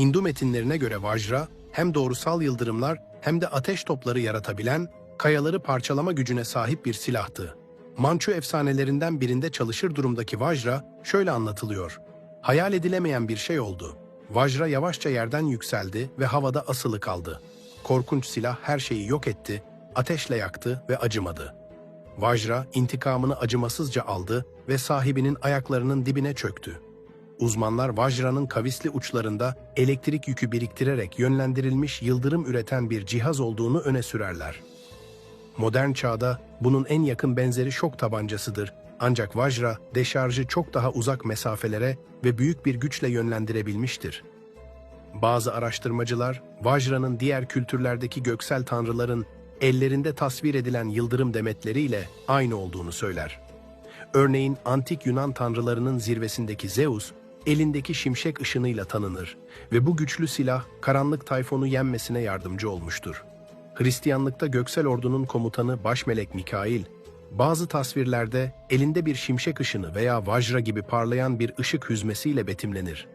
Hindu metinlerine göre Vajra, hem doğrusal yıldırımlar hem de ateş topları yaratabilen, kayaları parçalama gücüne sahip bir silahtı. Mançu efsanelerinden birinde çalışır durumdaki Vajra şöyle anlatılıyor. Hayal edilemeyen bir şey oldu. Vajra yavaşça yerden yükseldi ve havada asılı kaldı. Korkunç silah her şeyi yok etti, ateşle yaktı ve acımadı. Vajra intikamını acımasızca aldı ve sahibinin ayaklarının dibine çöktü. Uzmanlar Vajra'nın kavisli uçlarında elektrik yükü biriktirerek yönlendirilmiş yıldırım üreten bir cihaz olduğunu öne sürerler. Modern çağda bunun en yakın benzeri şok tabancasıdır. Ancak Vajra, deşarjı çok daha uzak mesafelere ve büyük bir güçle yönlendirebilmiştir. Bazı araştırmacılar, Vajra'nın diğer kültürlerdeki göksel tanrıların ellerinde tasvir edilen yıldırım demetleriyle aynı olduğunu söyler. Örneğin antik Yunan tanrılarının zirvesindeki Zeus, elindeki şimşek ışınıyla tanınır ve bu güçlü silah karanlık tayfonu yenmesine yardımcı olmuştur. Hristiyanlıkta göksel ordunun komutanı başmelek Mikail, bazı tasvirlerde elinde bir şimşek ışını veya vajra gibi parlayan bir ışık hüzmesiyle betimlenir.